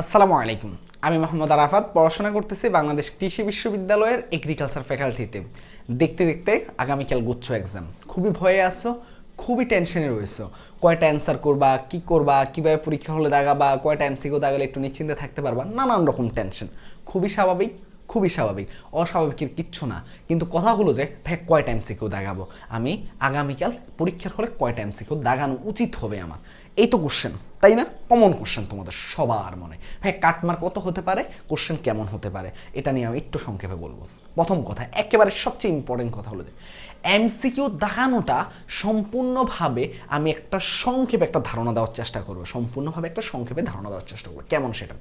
আসসালামু আলাইকুম। আমি মোহাম্মদ আরাফাত, পড়াশোনা করতেছি বাংলাদেশ কৃষি বিশ্ববিদ্যালয়ের এগ্রিকালচার ফ্যাকাল্টিতে দেখতে দেখতে আগামীকাল গুচ্ছ এক্সাম খুবই ভয়ে আসো খুবই টেনশনে রয়েছো। কয়টা অ্যান্সার করবা, কি করবা, কীভাবে পরীক্ষা হলে দাগাবা, কয়টা এমসিকিউ দাগালে একটু নিশ্চিন্তে থাকতে পারবা, নানান রকম টেনশন খুবই স্বাভাবিক খুবই স্বাভাবিক। অস্বাভাবিকের কিচ্ছু না। কিন্তু কথা হলো যে, ভাই, কয়টা এমসিকিউ দাগাবো? আমি আগামীকাল পরীক্ষার হলে কয়টা এমসিকিউ দাগানো উচিত হবে আমার? এই তো কোশ্চেন তাই না? কমন কোশ্চেন তোমাদের সবার মনে। ভাই কাটমার কত হতে পারে? কোশ্চেন কেমন হতে পারে? এটা নিয়ে আমি একটু সংক্ষেপে বলব। প্রথম কথা, একেবারে সবচেয়ে ইম্পর্টেন্ট কথা হলো যে এমসিকিউ দেখানোটা সম্পূর্ণভাবে আমি একটা সংক্ষেপে একটা ধারণা দেওয়ার চেষ্টা করব। সম্পূর্ণভাবে একটা সংক্ষেপে ধারণা দেওয়ার চেষ্টা করব। কেমন সেটা?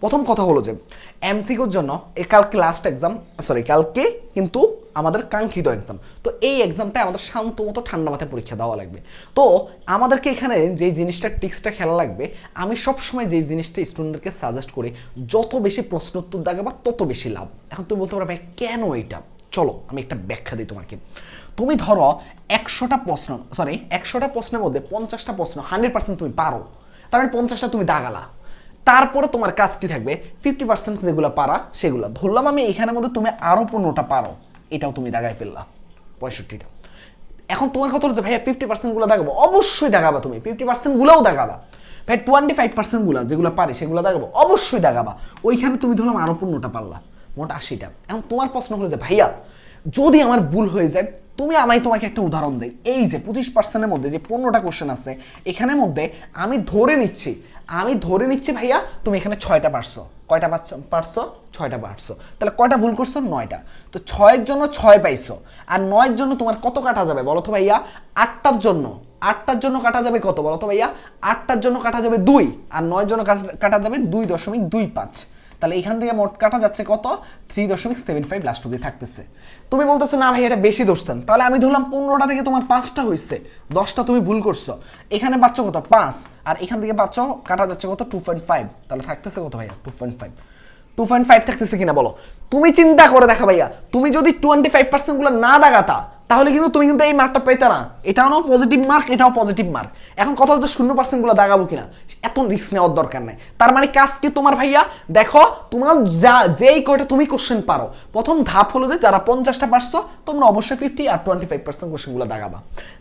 প্রথম কথা হলো যে এমসিকিউর জন্য কালকে লাস্ট এক্সাম সরি কালকে কিন্তু আমাদের কাঙ্ক্ষিত এক্সাম তো এই এক্সামটা আমাদের শান্ত মতো ঠান্ডা মাথায় পরীক্ষা দেওয়া লাগবে। তো আমাদেরকে এখানে যে জিনিসটা টিক্সটা খেলা লাগবে, আমি সবসময় যে জিনিসটা স্টুডেন্টদেরকে সাজেস্ট করি, যত বেশি প্রশ্ন উত্তর দেখাবা তত বেশি লাভ। এখন তুমি বলতে পারো, ভাই, কেন এইটা? চলো, আমি একটা ব্যাখ্যা দিই তোমাকে। তুমি ধরো একশোটা প্রশ্ন সরি একশোটা প্রশ্নের মধ্যে পঞ্চাশটা প্রশ্ন হান্ড্রেড পার্সেন্ট তুমি পারো। তার মানে পঞ্চাশটা তুমি দাগালা। তারপরে তোমার কাজ কি থাকবে ফিফটি পার্সেন্ট যেগুলো পারা, সেগুলো। ধরলাম আমি এখানের মধ্যে তুমি আরও পনেরোটা পারো। এটাও তুমি দাগায় ফেললা। পঁয়ষট্টিটা। এখন তোমার কথা হচ্ছে ভাইয়া ফিফটি পার্সেন্টগুলো দেখাবো অবশ্যই দেখাবা তুমি। ফিফটি পার্সেন্টগুলোও দেখাবা ভাই টোয়েন্টি ফাইভ পার্সেন্টগুলো যেগুলো পারে, সেগুলো দেখাবো অবশ্যই দেখাবা ওইখানে তুমি ধরলাম আরও পূর্ণটা পারলা। মোট আশিটা। এখন তোমার প্রশ্ন হলো যে, ভাইয়া যদি আমার ভুল হয়ে যায়, তুমি আমায় তোমাকে একটা উদাহরণ দেই। এই যে পঁচিশ পার্সেন্টের মধ্যে যে পনেরোটা কোশ্চেন আছে, এখানের মধ্যে আমি ধরে নিচ্ছি, আমি ধরে নিচ্ছি ভাইয়া, তুমি এখানে ছয়টা পারছ। কয়টা পারছ? ছয়টা পারছ। তাহলে কয়টা ভুল করছ? নয়টা। তো ছয়ের জন্য ছয় পাইছো। আর নয়ের জন্য তোমার কত কাটা যাবে বলো তো ভাইয়া? আটটার জন্য। আটটার জন্য কাটা যাবে কত বলো তো ভাইয়া? আটটার জন্য কাটা যাবে দুই। আর নয়ের জন্য কাটা যাবে দুই দশমিক দুই পাঁচ। তাহলে এখান থেকে মোট কাটা যাচ্ছে কত? থ্রি দশমিক সেভেন ফাইভ লাস্ট অব্দি থাকতেছে। তুমি বলতেছো, না ভাই, এটা বেশি ধরছেন। তাহলে আমি ধরলাম পনেরোটা থেকে তোমার পাঁচটা হয়েছে দশটা তুমি ভুল করছ। এখানে পাচ্ছ কত? পাঁচ। আর এখান থেকে পাচ্ছ, কাটা যাচ্ছে কত? টু পয়েন্ট ফাইভ তাহলে থাকতেছে কত ভাইয়া? Two point five two point five থাকতেছে কিনা বলো? তুমি চিন্তা করে দেখা ভাইয়া। তুমি যদি টোয়েন্টি ফাইভ পার্সেন্টগুলো না দাগাতা তাহলে কিন্তু তুমি কিন্তু এই মার্কটা পেতে না। এটাও পজিটিভ মার্ক এটাও পজিটিভ মার্ক এখন কথা হচ্ছে শূন্য পার্সেন্টগুলো দাগাবো কিনা। এত রিস্ক নেওয়ার দরকার নাই। তার মানে কাজ কি তোমার ভাইয়া? দেখো, তোমার যা, যেই কয়টা তুমি কোশ্চেন পারো। প্রথম ধাপ হলো যে যারা পঞ্চাশটা পারছ, তোমরা অবশ্যই ফিফটি আর টোয়েন্টি ফাইভ পার্সেন্ট কোশ্চেনগুলো দাগাবা।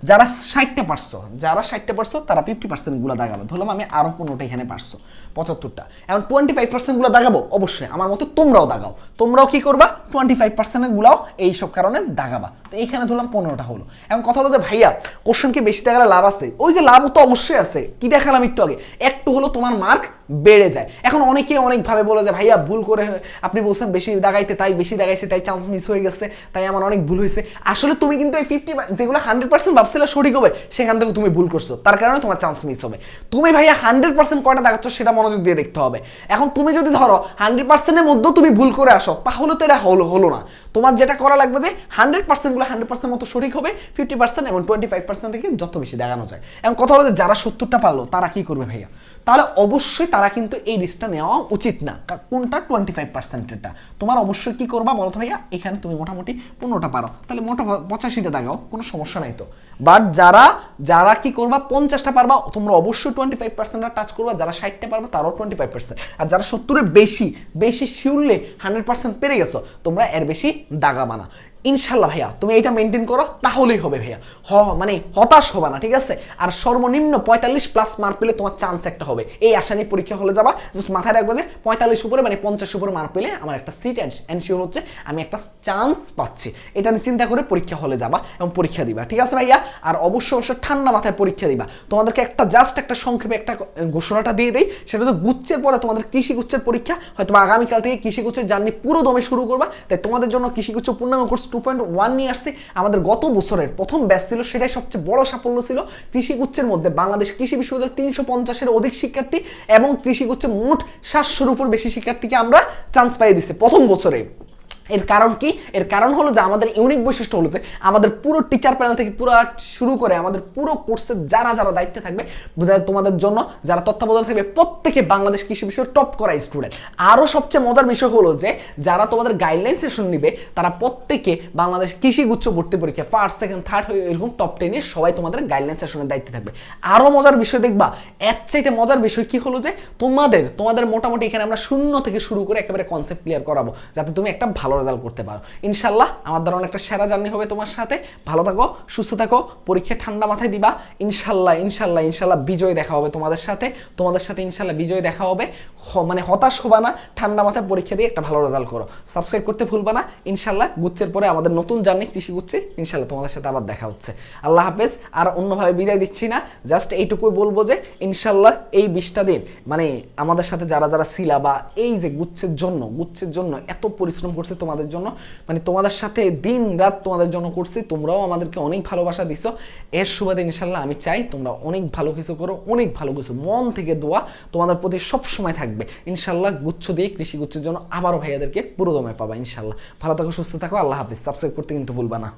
যারা ষাটটা পারছ, যারা ষাটটা পারছ, তারা ফিফটি পার্সেন্টগুলো দাগাবা। ধরলাম আমি আরও পনেরোটা এখানে পারছ, পঁচাত্তরটা। এখন টোয়েন্টি ফাইভ পার্সেন্টগুলো দাগাবো? অবশ্যই, আমার মতে তোমরাও দাগাও। তোমরাও কি করবা? টোয়েন্টি ফাইভ পার্সেন্ট গুলাও এইসব কারণে দাগাবা। তো এইখানে ধরলাম পনেরোটা হলো। এখন কথা হলো যে, ভাইয়া কোশ্চেন কি বেশি দেখালে লাভ আছে? ওই যে লাভ তো অবশ্যই আছে। কি দেখালাম একটু আগে? একটু হলো তোমার মার্ক বেড়ে যায়। এখন অনেকে অনেকভাবে বলে যে, ভাইয়া, ভুল করে আপনি বলছেন বেশি দাগাইতে তাই, বেশি দাগাইছে তাই চান্স মিস হয়ে গেছে, তাই আমার অনেক ভুল হয়েছে। আসলে তুমি কিন্তু এই ফিফটি যেগুলো হান্ড্রেড পার্সেন্ট ভাবছিলে সঠিক হবে, সেখান থেকে তুমি ভুল করছ। তার কারণে তোমার চান্স মিস হবে। তুমি ভাইয়া হান্ড্রেড পার্সেন্ট কয়টা দেখাচ্ছ সেটা মনোযোগ দিয়ে দেখতে হবে। এখন তুমি যদি ধরো হান্ড্রেড পার্সেন্টের মধ্যেও তুমি ভুল করে আসো, তাহলে তো এটা হলো হলো না। তোমার যেটা করা লাগবে যে হান্ড্রেড পার্সেন্টগুলো হান্ড্রেড পার্সেন্ট মতো সঠিক হবে ফিফটি পার্সেন্ট এবং টোয়েন্টি ফাইভ পার্সেন্ট থেকে যত বেশি দেখানো যায়। এবং কথা হলো যে যারা সত্তরটা পারল, তারা কি করবে ভাইয়া? তাহলে অবশ্যই তারা কিন্তু এই রিস্কটা নেওয়া উচিত না কোনটা টোয়েন্টি ফাইভ পার্সেন্টেরটা তোমার অবশ্যই কি করবা বলো তো ভাইয়া? এখানে তুমি মোটামুটি পনেরোটা পারো। তাহলে মোটা পঁচাশিটা দেখাও, কোনো সমস্যা নাই তো। বাট যারা যারা কি করবা? পঞ্চাশটা পারবা, তোমরা অবশ্যই টোয়েন্টি ফাইভ পার্সেন্টটা টাচ করবা, যারা ষাটটা পারবা, তারাও টোয়েন্টি ফাইভ পার্সেন্ট আর যারা সত্তরের বেশি বেশি শিউরলে হান্ড্রেড পার্সেন্ট পেরে গেছো, তোমরা এর বেশি দাগাবা না ইনশাল্লাহ ভাইয়া, তুমি এটা মেনটেন করো, তাহলেই হবে ভাইয়া। হ মানে হতাশ হবে না, ঠিক আছে? আর সর্বনিম্ন পঁয়তাল্লিশ প্লাস মার্ক পেলে তোমার চান্স একটা হবে। এই আশা নিয়ে পরীক্ষা হলে যাবা জাস্ট মাথায় রাখব যে পঁয়তাল্লিশ উপরে মানে পঞ্চাশ উপরে মার্ক পেলে আমার একটা সিট এনশিওর হচ্ছে, আমি একটা চান্স পাচ্ছি। এটা নিয়ে চিন্তা করে পরীক্ষা হলে যাবা এবং পরীক্ষা দিবা, ঠিক আছে ভাইয়া? আর অবশ্যই অবশ্যই ঠান্ডা মাথায় পরীক্ষা দিবা। তোমাদেরকে একটা জাস্ট একটা সংক্ষেপে একটা ঘোষণাটা দিয়ে দেই। সেটা হচ্ছে গুচ্ছের পরে তোমাদের কৃষি গুচ্ছের পরীক্ষা। হয়তো আগামীকাল থেকে কৃষি গুচ্ছের জার্নি পুরো দমে শুরু করবা। তাই তোমাদের জন্য কৃষি গুচ্ছ পূর্ণাঙ্গ কোর্স টু পয়েন্ট ওয়ান নিয়ে আসছে। আমাদের গত বছরের প্রথম ব্যাচ ছিল, সেটাই সবচেয়ে বড় সাফল্য ছিল। কৃষি গুচ্ছের মধ্যে বাংলাদেশ কৃষি বিশ্ববিদ্যালয়ের তিনশো পঞ্চাশের অধিক শিক্ষার্থী এবং কৃষি গুচ্ছের মোট সাতশোর উপর বেশি শিক্ষার্থীকে আমরা চান্স পাইয়ে দিচ্ছি প্রথম বছরে। এর কারণ কি? এর কারণ হলো যে আমাদের ইউনিক বৈশিষ্ট্য হলো যে আমাদের পুরো টিচার প্যানেল থেকে পুরো শুরু করে আমাদের পুরো কোর্সের যারা যারা দায়িত্বে থাকবে তোমাদের জন্য যারা তত্ত্বাবধানে থাকবে, প্রত্যেকে বাংলাদেশ কৃষি বিষয়ে টপ করা স্টুডেন্ট আরও সবচেয়ে মজার বিষয় হলো যে যারা তোমাদের গাইডলাইন সেশন নিবে, তারা প্রত্যেকে বাংলাদেশ কৃষি গুচ্ছ ভর্তি পরীক্ষা ফার্স্ট সেকেন্ড থার্ড হয়ে এরকম টপ টেনে সবাই তোমাদের গাইডলাইন সেশনের দায়িত্বে থাকবে। আরও মজার বিষয় দেখবা, এর চাইতে মজার বিষয় কি হলো যে তোমাদের তোমাদের মোটামুটি এখানে আমরা শূন্য থেকে শুরু করে একেবারে কনসেপ্ট ক্লিয়ার করাবো, যাতে তুমি একটা ভালো রেজাল্ট করতে পারো। ইনশাল্লাহ আমার দ্বারা অনেকটা সেরা জার্নি হবে তোমার সাথে। ভালো থাকো, সুস্থ থাকো, পরীক্ষায় ঠান্ডা মাথায় দিবা। ইনশাল্লাহ ইনশাল্লাহ ইনশাল্লাহ বিজয় দেখা হবে তোমাদের সাথে। তোমাদের সাথে ইনশাল্লাহ বিজয় দেখা হবে। মানে হতাশ হবা না, ঠান্ডা মাথায় পরীক্ষা দিয়ে একটা ভালো রেজাল্ট করো। সাবস্ক্রাইব করতে ভুলবা না, ইনশাল্লাহ গুচ্ছের পরে আমাদের নতুন জার্নি কৃষি গুচ্ছে, ইনশাল্লাহ তোমাদের সাথে আবার দেখা হচ্ছে। আল্লাহ হাফেজ, আর অন্যভাবে বিদায় দিচ্ছি না জাস্ট এইটুকুই বলব যে, ইনশাল্লাহ এই বিশটা দিন মানে আমাদের সাথে যারা যারা ছিলা বা এই যে গুচ্ছের জন্য গুচ্ছের জন্য এত পরিশ্রম করছে তোমাদের জন্য মানে তোমাদের সাথে দিন রাত তোমাদের জন্য করছি, তোমরাও আমাদেরকে অনেক ভালোবাসা দিছো। এর সুবাদে ইনশাল্লাহ আমি চাই তোমরা অনেক ভালো কিছু করো, অনেক ভালো কিছু, মন থেকে দোয়া তোমাদের প্রতি সব সময় থাকবে। ইনশাল্লাহ গুচ্ছ দিয়ে কৃষি গুচ্ছের জন্য আবারও ভাইয়াদেরকে পুরোদমে পাবা ইনশাল্লাহ। ভালো থাকো, সুস্থ থাকো, আল্লাহ হাফিজ। সাবস্ক্রাইব করতে কিন্তু ভুলবা না।